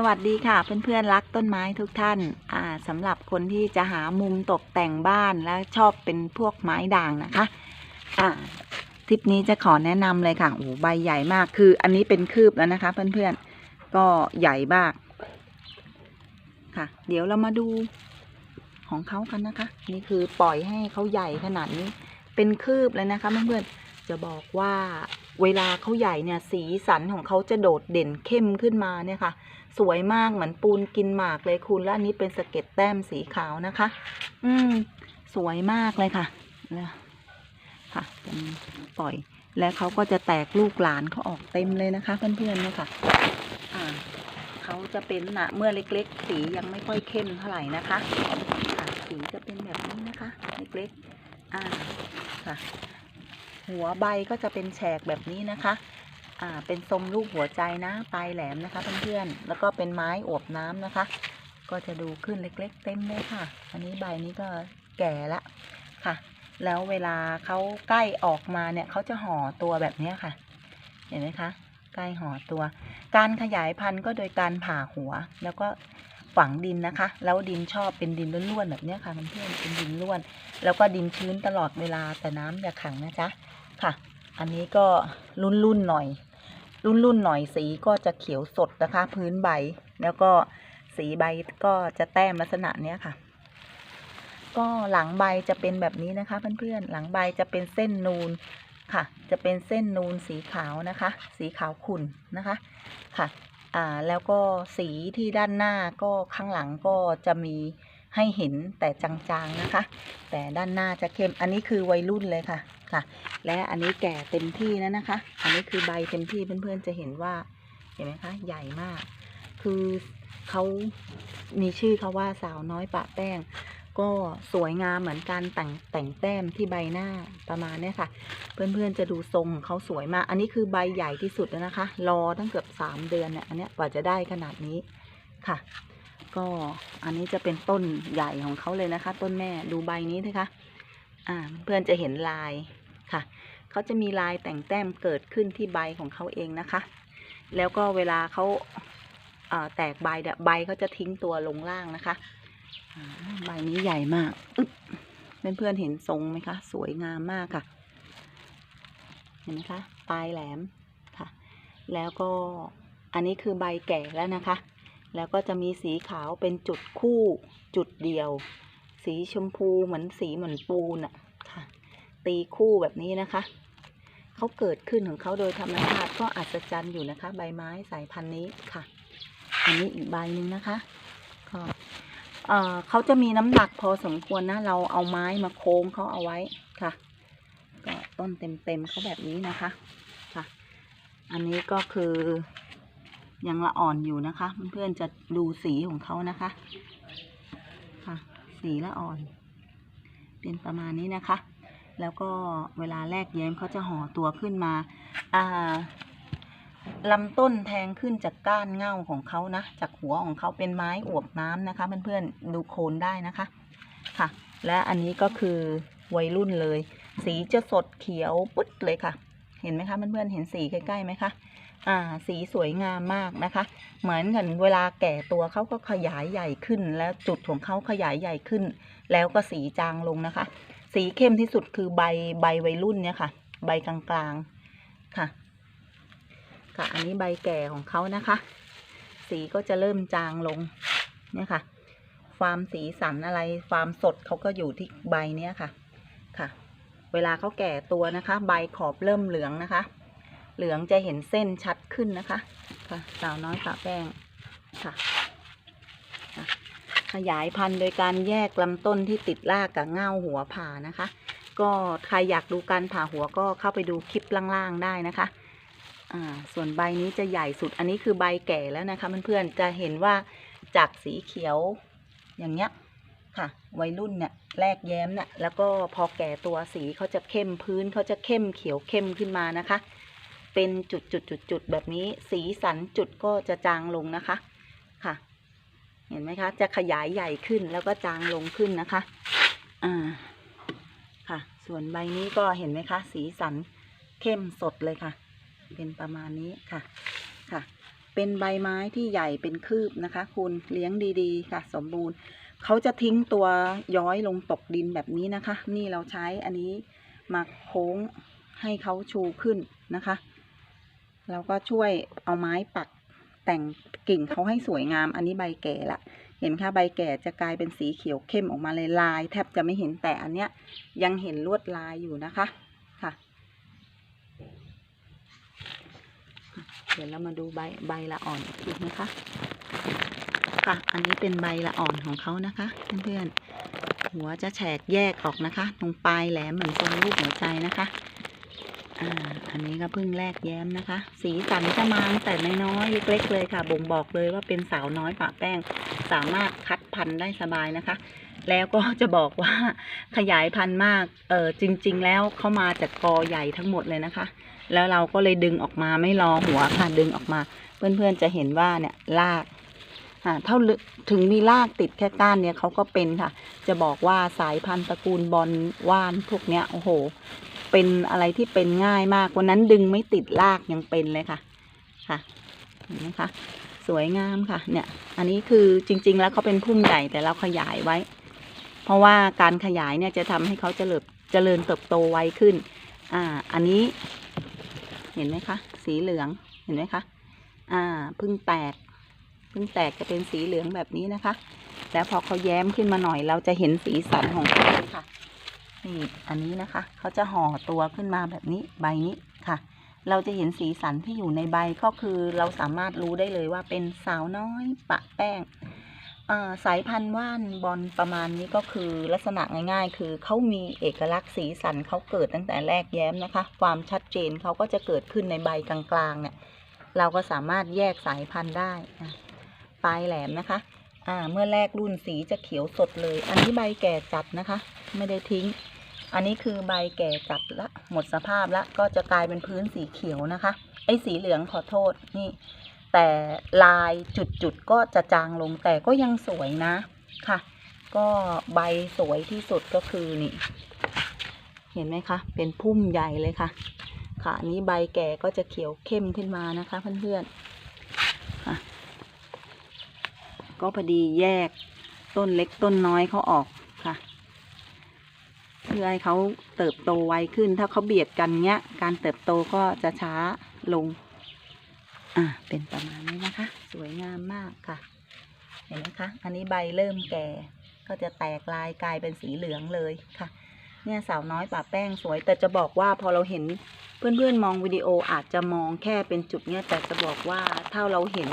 สวัสดีค่ะเพื่อนๆรักต้นไม้ทุกท่านอ่าสำหรับคนที่จะหามุมตกแต่งบ้านและชอบเป็นพวกไม้ด่างนะคะอ่าทริปนี้จะขอแนะนำเลยค่ะโอ้ใบใหญ่มากคืออันนี้เป็นคืบแล้วนะคะ เพื่อนๆก็ใหญ่มากค่ะ เดี๋ยวเรามาดูของเขากันนะคะ นี่คือปล่อยให้เขาใหญ่ขนาดนี้ เป็นคืบเลยนะคะเพื่อนๆจะบอกว่าเวลาเขาใหญ่เนี่ยสีสันของเขาจะโดดเด่นเข้มขึ้นมาเนี่ยค่ะ สวยมากเหมือนปูนกินหมากเลยคุณและอันนี้เป็นสเก็ดแต้มสีขาวนะคะ อืม สวยมากเลยค่ะแล้วค่ะเป็นปล่อย แล้วเขาก็จะแตกลูกหลานเขาออกเต็มเลยนะคะ เพื่อนๆเนี่ยค่ะ อ่าเขาจะเป็นนะเมื่อเล็กๆ สียังไม่ค่อยเข้มเท่าไหร่นะคะค่ะสีจะเป็นแบบนี้นะคะ เล็กๆ อ่าค่ะ หัวใบก็จะเป็นแฉกแบบนี้นะคะ อ่าเป็นทรงรูปหัวใจนะปลายแหลมนะคะเพื่อนๆแล้วก็เป็นไม้อวบน้ำนะคะ ก็จะดูขึ้นเล็กๆ เต็มเลยค่ะ อันนี้ใบนี้ก็แก่ละค่ะ แล้วเวลาเขาใกล้ออกมาเนี่ยเขาจะห่อตัวแบบเนี้ยค่ะ เห็นไหมคะใกล้ห่อตัว การขยายพันธุ์ก็โดยการผ่าหัว แล้วก็ฝังดินนะคะ แล้วดินชอบเป็นดินล้วนๆแบบเนี้ยค่ะเพื่อนๆเป็นดินล้วน แล้วก็ดินชื้นตลอดเวลาแต่น้ำอย่าขังนะจ๊ะค่ะ อันนี้ก็รุ่นๆหน่อย รุ่นรุ่นๆหน่อยสีก็จะเขียวสดนะคะ พื้นใบ แล้วก็สีใบก็จะแต้มลักษณะเนี้ยค่ะ ก็หลังใบจะเป็นแบบนี้นะคะ เพื่อนๆหลังใบจะเป็นเส้นนูนค่ะ จะเป็นเส้นนูนสีขาวนะคะ สีขาวขุ่นนะคะค่ะอ่าแล้วก็สีที่ด้านหน้าก็ข้างหลังก็จะมี ให้เห็นแต่จางๆนะคะ แต่ด้านหน้าจะเข้มอันนี้คือวัยรุ่นเลยค่ะค่ะ และอันนี้แก่เต็มที่แล้วนะคะ อันนี้คือใบเต็มที่เพื่อนๆจะเห็นว่าเห็นไหมคะใหญ่มาก คือเขามีชื่อเขาว่าสาวน้อยปะแป้ง ก็สวยงามเหมือนการแต่งแต่งแต้มที่ใบหน้าประมาณนี้ค่ะ เพื่อนๆจะดูทรงของเขาสวยมาก อันนี้คือใบใหญ่ที่สุดแล้วนะคะ รอตั้งเกือบสามเดือนเนี่ยอันเนี้ยกว่าจะได้ขนาดนี้ค่ะ ก็อันนี้จะเป็นต้นใหญ่ของเขาเลยนะคะ ต้นแม่ดูใบนี้นะคะอ่าเพื่อนจะเห็นลายค่ะเขาจะมีลายแต่งแต้มเกิดขึ้นที่ใบของเขาเองนะคะ แล้วก็เวลาเขาแตกใบเนี่ยใบเขาจะทิ้งตัวลงล่างนะคะใบนี้ใหญ่มากอึ๊บเพื่อนๆเห็นทรงไหมคะ สวยงามมากค่ะ เห็นไหมคะ ปลายแหลมค่ะ แล้วก็อันนี้คือใบแก่แล้วนะคะ แล้วก็จะมีสีขาวเป็นจุดคู่จุดเดียว สีชมพูเหมือนสีเหมือนปูนอะค่ะ ตีคู่แบบนี้นะคะเขาเกิดขึ้นของเขาโดยธรรมชาติก็อัศจรรย์อยู่นะคะ ใบไม้สายพันธุ์นี้ค่ะ อันนี้อีกใบหนึ่งนะคะก็เอ่อเขาจะมีน้ำหนักพอสมควรนะ เราเอาไม้มาโค้งเขาเอาไว้ค่ะ ก็ต้นเต็มๆเขาแบบนี้นะคะ ค่ะ อันนี้ก็คือ ยังละอ่อนอยู่นะคะ เพื่อนๆจะดูสีของเขานะคะค่ะสีละอ่อน เป็นประมาณนี้นะคะ แล้วก็เวลาแรกแย้มเขาจะห่อตัวขึ้นมาอ่าลำต้นแทงขึ้นจากก้านเง่าของเขานะ จากหัวของเขาเป็นไม้อวบน้ำนะคะเพื่อนๆดูโคนได้นะคะค่ะ และอันนี้ก็คือวัยรุ่นเลย สีจะสดเขียวปึ๊ดเลยค่ะ เห็นไหมคะเพื่อนๆเห็นสีใกล้ๆไหมคะ อ่าสีสวยงามมากนะคะ เหมือนกันเวลาแก่ตัวเขาก็ขยายใหญ่ขึ้น แล้วจุดของเขาขยายใหญ่ขึ้น แล้วก็สีจางลงนะคะ สีเข้มที่สุดคือใบใบวัยรุ่นเนี่ยค่ะ ใบกลางๆค่ะ ค่ะ อันนี้ใบแก่ของเขานะคะ สีก็จะเริ่มจางลงเนี่ยค่ะ ความสีสันอะไรความสดเขาก็อยู่ที่ใบเนี้ยค่ะค่ะ เวลาเขาแก่ตัวนะคะ ใบขอบเริ่มเหลืองนะคะ เหลืองจะเห็นเส้นชัดขึ้นนะคะค่ะสาวน้อยปะแป้งค่ะ ขยายพันธุ์โดยการแยกลำต้นที่ติดรากกับเง่าหัวผ่านะคะ ก็ใครอยากดูการผ่าหัวก็เข้าไปดูคลิปล่างๆได้นะคะอ่าส่วนใบนี้จะใหญ่สุดอันนี้คือใบแก่แล้วนะคะเพื่อนๆจะเห็นว่าจากสีเขียวอย่างเงี้ยค่ะ วัยรุ่นเนี่ยแรกแย้มเนี่ยแล้วก็พอแก่ตัวสีเขาจะเข้มพื้นเขาจะเข้มเขียวเข้มขึ้นมานะคะ เป็นจุดจุดจุดจุดๆแบบนี้ สีสันจุดก็จะจางลงนะคะ ค่ะ เห็นไหมคะ จะขยายใหญ่ขึ้นแล้วก็จางลงขึ้นนะคะ อ่า ค่ะ ส่วนใบนี้ก็เห็นไหมคะ สีสันเข้มสดเลยค่ะ เป็นประมาณนี้ค่ะ ค่ะเเป็นใบไม้ที่ใหญ่เป็นคืบนะคะ คุณเลี้ยงดีๆ ค่ะ สมบูรณ์ เขาจะทิ้งตัวย้อยลงตกดินแบบนี้นะคะ นี่เราใช้อันนี้มาโค้งให้เขาชูขึ้นนะคะ แล้วก็ช่วยเอาไม้ปักแต่งกิ่งเขาให้สวยงาม อันนี้ใบแก่ละ เห็นไหมคะใบแก่จะกลายเป็นสีเขียวเข้มออกมาเลยลาย แทบจะไม่เห็นแต่อันเนี้ยยังเห็นลวดลายอยู่นะคะค่ะ เดี๋ยวเรามาดูใบใบละอ่อนอีกทีนะคะ ค่ะ อันนี้เป็นใบละอ่อนของเขานะคะ เพื่อนๆหัวจะแฉกแยกออกนะคะ ตรงปลายแหลมเหมือนทรงรูปหัวใจนะคะ อ่า อันนี้ก็เพิ่งแรกแย้มนะคะ สีสันจะมาแต่น้อยๆเล็กๆเลยค่ะ บ่งบอกเลยว่าเป็นสาวน้อยปะแป้ง สามารถคัดพันธุ์ได้สบายนะคะ แล้วก็จะบอกว่าขยายพันธุ์มาก เออจริง ๆ แล้วเขามาจากกอใหญ่ทั้งหมดเลยนะคะ แล้วเราก็เลยดึงออกมาไม่รอหัวค่ะดึงออกมา เพื่อนๆจะเห็นว่าเนี่ยรากอ่าเท่าถึงมีรากติดแค่ก้านเนี่ยเขาก็เป็นค่ะ จะบอกว่าสายพันธุ์ตระกูลบอลว่านพวกเนี้ยโอ้โห เป็นอะไรที่เป็นง่ายมาก วันนั้นดึงไม่ติดรากยังเป็นเลยค่ะค่ะเห็นไหมคะสวยงามค่ะเนี่ย อันนี้คือจริง ๆ แล้วเขาเป็นพุ่มใหญ่แต่เราขยายไว้ เพราะว่าการขยายเนี่ยจะทำให้เขาเจริญเจริญเติบโตไวขึ้น อ่า อันนี้ เห็นไหมคะ สีเหลืองเห็นไหมคะอ่าพิ่งแตกพิ่งแตกจะเป็นสีเหลืองแบบนี้นะคะ แล้วพอเขาแย้มขึ้นมาหน่อยเราจะเห็นสีสันของเขาค่ะ นี่อันนี้นะคะเขาจะห่อตัวขึ้นมาแบบนี้ใบนี้ค่ะ เราจะเห็นสีสันที่อยู่ในใบก็คือเราสามารถรู้ได้เลยว่าเป็นสาวน้อยปะแป้งสายพันธุ์ว่านบอลประมาณนี้ก็คือลักษณะง่าย ๆ คือเขามีเอกลักษณ์สีสันเขาเกิดตั้งแต่แรกแย้มนะคะ ความชัดเจนเขาก็จะเกิดขึ้นในใบกลางๆเนี่ยเราก็สามารถแยกสายพันธุ์ได้อะปลายแหลมนะคะเมื่อแรกรุ่นสีจะเขียวสดเลย อันนี้ใบแก่จัดนะคะ ไม่ได้ทิ้ง อันนี้คือใบแก่จัดละหมดสภาพละก็จะกลายเป็นพื้นสีเขียวนะคะ ไอ้สีเหลืองขอโทษนี่ แต่ลายจุดๆก็จะจางลงแต่ก็ยังสวยนะค่ะ ก็ใบสวยที่สุดก็คือนี่ เห็นไหมคะ เป็นพุ่มใหญ่เลยค่ะ ค่ะนี้ใบแก่ก็จะเขียวเข้มขึ้นมานะคะเพื่อนๆค่ะ ก็พอดีแยกต้นเล็กต้นน้อยเขาออก เพื่อให้เขาเติบโตไวขึ้น ถ้าเขาเบียดกันเนี้ย การเติบโตก็จะช้าลง อ่าเป็นประมาณนี้นะคะ สวยงามมากค่ะ เห็นไหมคะ อันนี้ใบเริ่มแก่ ก็จะแตกลายกลายเป็นสีเหลืองเลยค่ะ เนี่ยสาวน้อยป่าแป้งสวย แต่จะบอกว่าพอเราเห็นเพื่อนๆมองวิดีโออาจจะมองแค่เป็นจุดเนี่ยแต่จะบอกว่าถ้าเราเห็น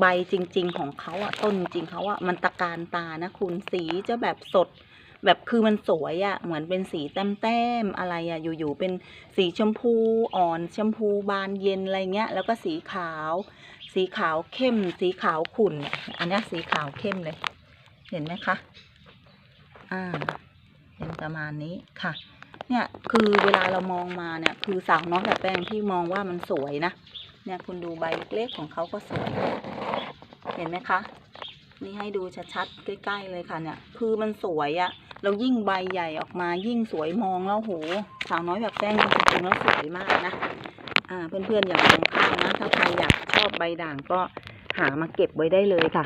ใบจริง ๆ ของเขาอะต้นจริงเขาอะมันตะการตานะคุณสีจะแบบสด แบบคือมันสวยอะเหมือนเป็นสีแต้มๆอะไรอะอยู่ๆเป็นสีชมพูอ่อนชมพูบานเย็นอะไรเงี้ย แล้วก็สีขาว สีขาวเข้ม สีขาวขุ่น อันนี้สีขาวเข้มเลย เห็นไหมคะอ่าเป็นประมาณนี้ค่ะ เนี่ยคือเวลาเรามองมาเนี่ย คือสาวน้อยแบบแป้งที่มองว่ามันสวยนะเนี่ยคุณดูใบเล็กๆของเขาก็สวย เห็นไหมคะ นี่ให้ดูชัดๆใกล้ๆเลยค่ะเนี่ย คือมันสวยอะ เรายิ่งใบใหญ่ออกมายิ่งสวยมองแล้วโหสาวน้อยแบบแป้งจริงๆแล้วสวยมากนะอ่าเพื่อนๆอย่ามองข้ามนะ ถ้าใครอยากชอบใบด่างก็หามาเก็บไว้ได้เลยค่ะ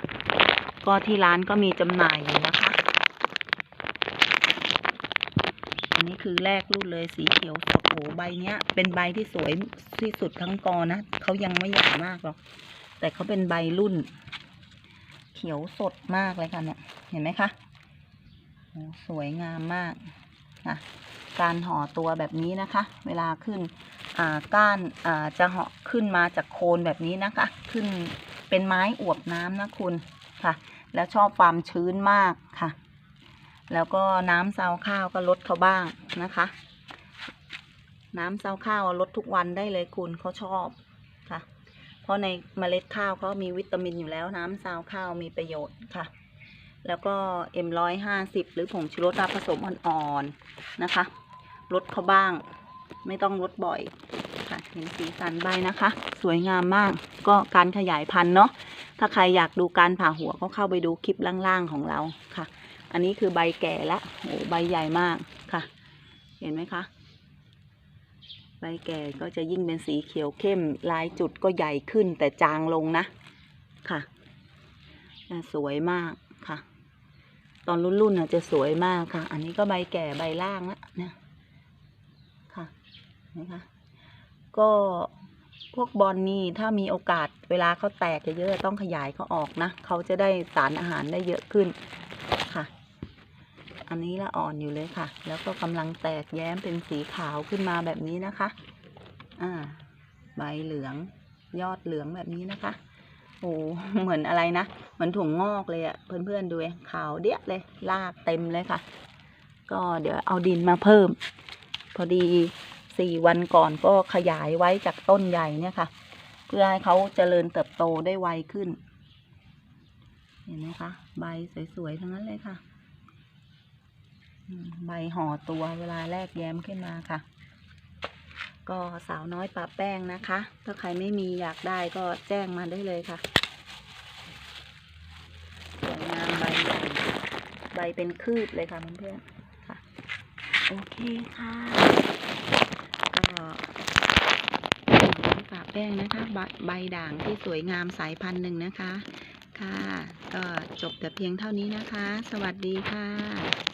ก็ที่ร้านก็มีจำหน่ายอยู่นะคะ อันนี้คือแรกรุ่นเลยสีเขียวสดโหใบเนี้ย เป็นใบที่สวยที่สุดทั้งกอนะเขายังไม่ใหญ่มากหรอกแต่เขาเป็นใบรุ่น เขียวสดมากเลยค่ะเนี่ยเห็นไหมคะ สวยงามมากนะการห่อตัวแบบนี้นะคะ เวลาขึ้นก้านาจะเหาะขึ้นมาจากโคนแบบนี้นะคะ ขึ้นเป็นไม้อวบน้ำนะคุณค่ะ แล้วชอบความชื้นมากค่ะ แล้วก็น้ำซาวข้าวก็ลดเขาบ้างนะคะ น้ำซาวข้าวลดทุกวันได้เลยคุณเขาชอบค่ะ เพราะในเมล็ดข้าวเขามีวิตามินอยู่แล้วน้ำซาวข้าวมีประโยชน์ค่ะ แล้วก็เอ็มร้อยห้าสิบหรือผงชูรสผสมอ่อนๆนะคะลดเขาบ้าง ไม่ต้องลดบ่อยค่ะเห็นสีสันใบนะคะ สวยงามมากก็การขยายพันธุ์เนาะถ้าใครอยากดูการผ่าหัวก็เข้าไปดูคลิปล่างๆของเราค่ะ อันนี้คือใบแก่ละโอ้ใบใหญ่มากค่ะ เห็นไหมคะใบแก่ก็จะยิ่งเป็นสีเขียวเข้มลายจุดก็ใหญ่ขึ้นแต่จางลงนะค่ะ สวยมากค่ะ ตอนรุ่นๆน่ะจะสวยมากค่ะ อันนี้ก็ใบแก่ใบล่างละเนี่ยค่ะนะคะก็พวกบอลนี่ถ้ามีโอกาสเวลาเขาแตกเยอะๆต้องขยายเขาออกนะเขาจะได้สารอาหารได้เยอะขึ้นค่ะ อันนี้ละอ่อนอยู่เลยค่ะ แล้วก็กำลังแตกแย้มเป็นสีขาวขึ้นมาแบบนี้นะคะ อ่า ใบเหลืองยอดเหลืองแบบนี้นะคะ โอ้เหมือนอะไรนะ เหมือนถุงงอกเลยอะเพื่อนๆดูเองขาวเดี้ยเลยรากเต็มเลยค่ะ ก็เดี๋ยวเอาดินมาเพิ่ม พอดีสี่วันก่อนก็ขยายไว้จากต้นใหญ่เนี่ยค่ะ เพื่อให้เขาเจริญเติบโตได้ไวขึ้น เห็นไหมคะ ใบสวยๆทั้งนั้นเลยค่ะ ใบห่อตัวเวลาแรกแย้มขึ้นมาค่ะ ก็สาวน้อยปะแป้งนะคะ ถ้าใครไม่มีอยากได้ก็แจ้งมาได้เลยค่ะสวยงามใบใหญ่ใบเป็นคืบเลยค่ะเพื่อนๆค่ะ โอเคค่ะก็สาวน้อยปะแป้งนะคะใบใบด่างที่สวยงามสายพันธุ์หนึ่งนะคะ ค่ะ ก็จบแต่เพียงเท่านี้นะคะ สวัสดีค่ะ